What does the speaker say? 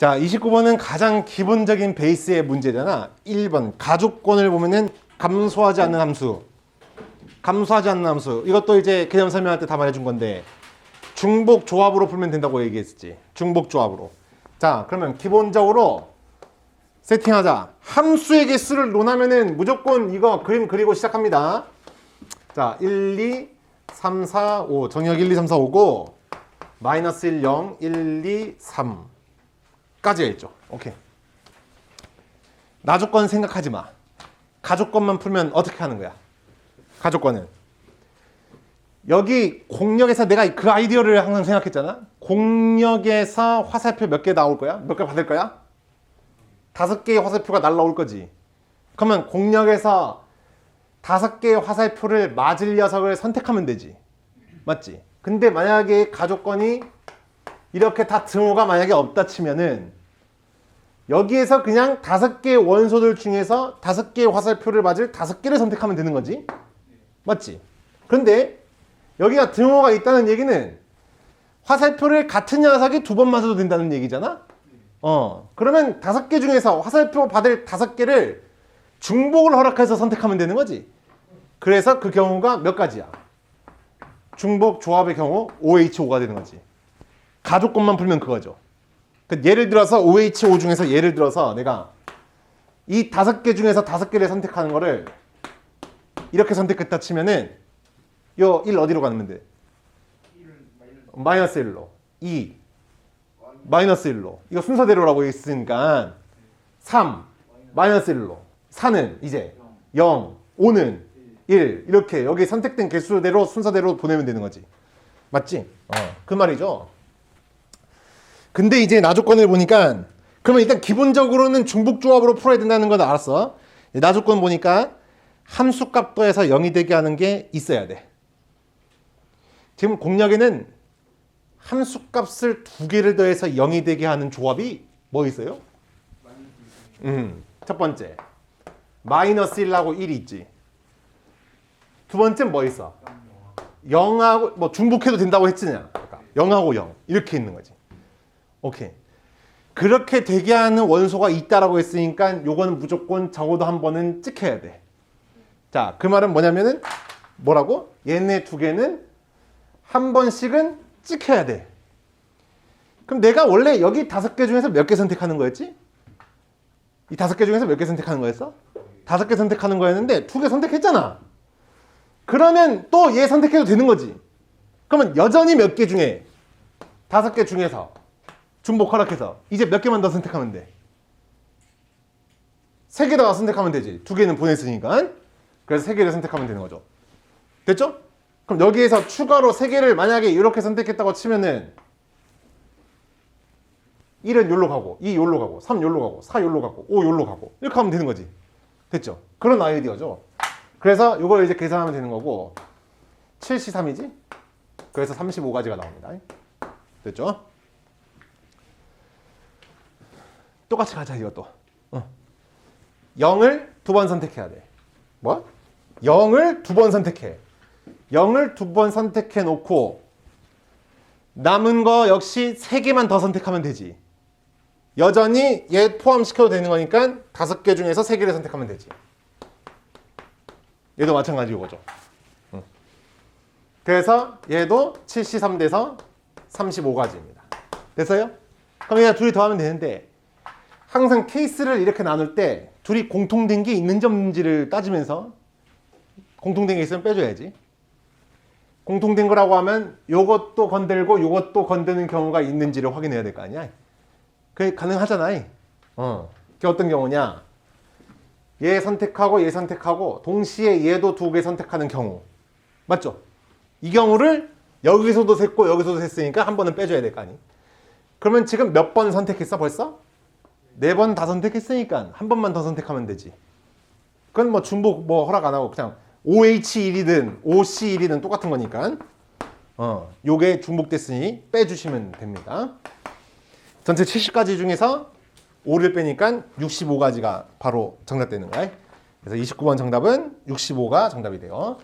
자, 29번은 가장 기본적인 베이스의 문제잖아. 1번 가족권을 보면은 감소하지 않는 함수. 감소하지 않는 함수. 이것도 이제 개념 설명할 때 다 말해준 건데 중복 조합으로 풀면 된다고 얘기했었지. 중복 조합으로. 자, 그러면 기본적으로 세팅하자. 함수의 개수를 논하면은 무조건 이거 그림 그리고 시작합니다. 자, 1, 2, 3, 4, 5. 정역 1, 2, 3, 4, 5고 마이너스 1, 0, 1, 2, 3 까지가 있죠. 오케이. 나조건 생각하지 마. 가족건만 풀면 어떻게 하는 거야? 가족건은 여기 공역에서 내가 그 아이디어를 항상 생각했잖아. 공역에서 화살표 몇 개 나올 거야? 몇 개 받을 거야? 다섯 개의 화살표가 날라올 거지. 그러면 공역에서 다섯 개의 화살표를 맞을 녀석을 선택하면 되지. 맞지? 근데 만약에 가족건이 이렇게 다 등호가 만약에 없다 치면은 여기에서 그냥 다섯 개의 원소들 중에서 다섯 개의 화살표를 맞을 다섯 개를 선택하면 되는 거지. 맞지? 그런데 여기가 등호가 있다는 얘기는 화살표를 같은 녀석이 두 번 맞아도 된다는 얘기잖아? 어. 그러면 다섯 개 중에서 화살표 받을 다섯 개를 중복을 허락해서 선택하면 되는 거지. 그래서 그 경우가 몇 가지야? 중복 조합의 경우 OH5가 되는 거지. 가족권만 풀면 그거죠. 그 예를 들어서 OH5 중에서 예를 들어서 내가 이 다섯 개 중에서 다섯 개를 선택하는 거를 이렇게 선택했다 치면은 요 1 어디로 가면 돼? 마이너스 1로. 2 마이너스 1로. 이거 순서대로라고 있으니까 3 마이너스 1로. 4는 이제. 0 5는 1 이렇게 여기 선택된 개수대로 순서대로 보내면 되는 거지. 맞지? 어, 그 말이죠 근데 이제 나조건을 보니까 그러면 일단 기본적으로는 중복 조합으로 풀어야 된다는 건 알았어 나조건 보니까 함수값도에서 0이 되게 하는 게 있어야 돼 지금 공략에는 함수값을 두 개를 더해서 0이 되게 하는 조합이 뭐 있어요? 음, 첫 번째 마이너스 1하고 1이 있지. 두 번째 뭐 있어? 0하고 뭐 중복해도 된다고. 아까. 0하고 0 이렇게 있는 거지. 오케이. 그렇게 되게 하는 원소가 있다라고 했으니까 요거는 무조건 적어도 한 번은 찍혀야 돼. 자, 그 말은 뭐냐면은 뭐라고? 얘네 두 개는 한 번씩은 찍혀야 돼. 그럼 내가 원래 여기 다섯 개 중에서 몇 개 선택하는 거였지? 이 다섯 개 중에서 몇 개 선택하는 거였어? 다섯 개 선택하는 거였는데 두 개 선택했잖아. 그러면 또 얘 선택해도 되는 거지. 그러면 여전히 몇 개 중에 다섯 개 중에서 중복 허락해서 이제 몇 개만 더 선택하면 돼. 세 개 더 선택하면 되지. 두 개는 보냈으니까. 그래서 세 개를 선택하면 되는 거죠. 됐죠? 그럼 여기에서 추가로 세 개를 만약에 이렇게 선택했다고 치면은 1은 요로 가고 2 요로 가고 3 요로 가고 4 요로 가고 5 요로 가고 이렇게 하면 되는 거지. 됐죠? 그런 아이디어죠. 그래서 이걸 이제 계산하면 되는 거고 7시 3이지? 그래서 35가지가 나옵니다. 됐죠? 똑같이 가자 이것도. 어. 0을 두 번 선택해야 돼. 뭐? 0을 두 번 선택해. 0을 두 번 선택해 놓고 남은 거 역시 세 개만 더 선택하면 되지. 여전히 얘 포함시켜도 되는 거니까 다섯 개 중에서 세 개를 선택하면 되지. 얘도 마찬가지 이거죠. 응. 그래서 얘도 73 돼서 35가지입니다. 됐어요? 그럼 얘가 둘이 더하면 되는데 항상 케이스를 이렇게 나눌 때 둘이 공통된 게 있는지 없는지를 따지면서 공통된 게 있으면 빼줘야지. 공통된 거라고 하면 요것도 건들고 요것도 건드는 경우가 있는지를 확인해야 될 거 아니야. 그게 가능하잖아. 어. 그게 어떤 경우냐? 얘 선택하고 얘 선택하고 동시에 얘도 두 개 선택하는 경우. 맞죠? 이 경우를 여기서도 셌고 여기서도 셌으니까 한 번은 빼줘야 될 거 아니. 그러면 지금 몇 번 선택했어 벌써? 네 번 다 선택했으니까 한 번만 더 선택하면 되지. 그건 뭐 중복 뭐 허락 안 하고 그냥 OH1이든 OC1이든 똑같은 거니까 어, 요게 중복됐으니 빼주시면 됩니다. 전체 70가지 중에서 5를 빼니까 65가지가 바로 정답되는 거야. 그래서 29번 정답은 65가 정답이 돼요.